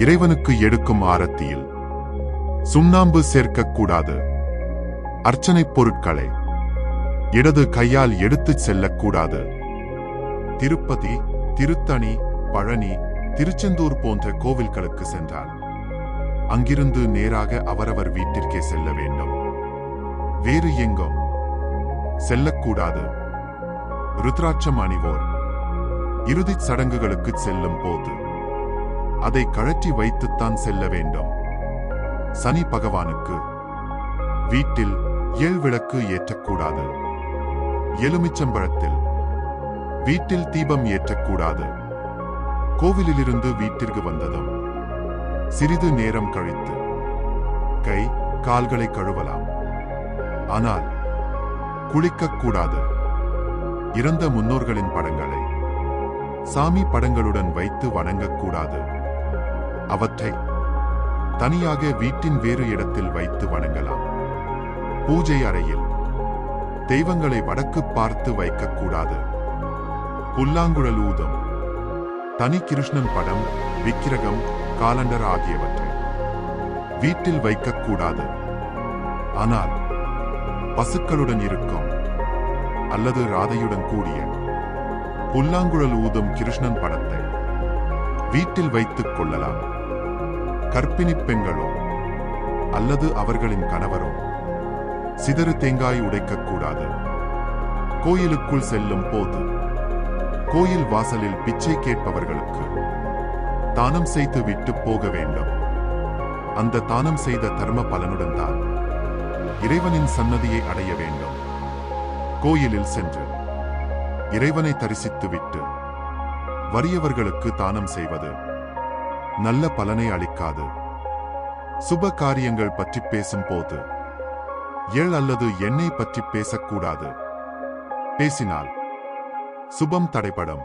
இறைவனுக்கு எடுக்கும் ஆரத்தியில் சுண்ணாம்பு சேர்க்கக்கூடாது அர்ச்சனைப் பொருட்களை இடது கையால் எடுத்துச் செல்லக்கூடாது திருப்பதி திருத்தணி பழனி திருச்செந்தூர் போன்ற கோவில்களுக்கு சென்றால் அங்கிருந்து நேராக அவரவர் வீட்டிற்கே செல்ல வேண்டும். வேறு எங்கும் செல்லக்கூடாது ருத்ராட்சம் அணிவோர் இறுதிச் சடங்குகளுக்கு செல்லும் போது அதை கழற்றி வைத்துத்தான் செல்ல வேண்டும். சனி பகவானுக்கு வீட்டில் ஏழ் விளக்கு ஏற்றக்கூடாது. எலுமிச்சம்பழத்தில் வீட்டில் தீபம் ஏற்றக்கூடாது. கோவிலிலிருந்து வீட்டிற்கு வந்ததும் சிறிது நேரம் கழித்து கை கால்களை கழுவலாம். ஆனால் குளிக்கக்கூடாது. இறந்த முன்னோர்களின் படங்களை சாமி படங்களுடன் வைத்து வணங்கக்கூடாது. அவற்றை தனியாக வீட்டின் வேறு இடத்தில் வைத்து வணங்கலாம். பூஜை அறையில் தெய்வங்களை வடக்கு பார்த்து வைக்கக்கூடாது. புல்லாங்குழல் ஊதம் தனி கிருஷ்ணன் படம் விக்கிரகம் காலண்டர் ஆகியவற்றை வீட்டில் வைக்கக்கூடாது. ஆனால் பசுக்களுடன் இருக்கும் அல்லது ராதையுடன் கூடிய புல்லாங்குழல் ஊதும் கிருஷ்ணன் படத்தை வீட்டில் வைத்துக் கொள்ளலாம். கற்பிணி பெண்களோ அல்லது அவர்களின் கணவரோ சிதறு தேங்காய் உடைக்கக்கூடாது கோயிலுக்குள் செல்லும் போது கோயில் வாசலில் பிச்சை கேட்பவர்களுக்கு தானம் செய்து விட்டு போக வேண்டும். அந்த தானம் செய்த தர்ம பலனுடன் தான் இறைவனின் சன்னதியை அடைய வேண்டும். கோயிலில் சென்று இறைவனை தரிசித்து விட்டு வறியவர்களுக்கு தானம் செய்வது நல்ல பலனை அளிக்காது. சுப காரியங்கள் பற்றி பேசும்போது எள் அல்லது எண்ணெய் பற்றி பேசக்கூடாது. பேசினால் சுபம் தடைபடும்.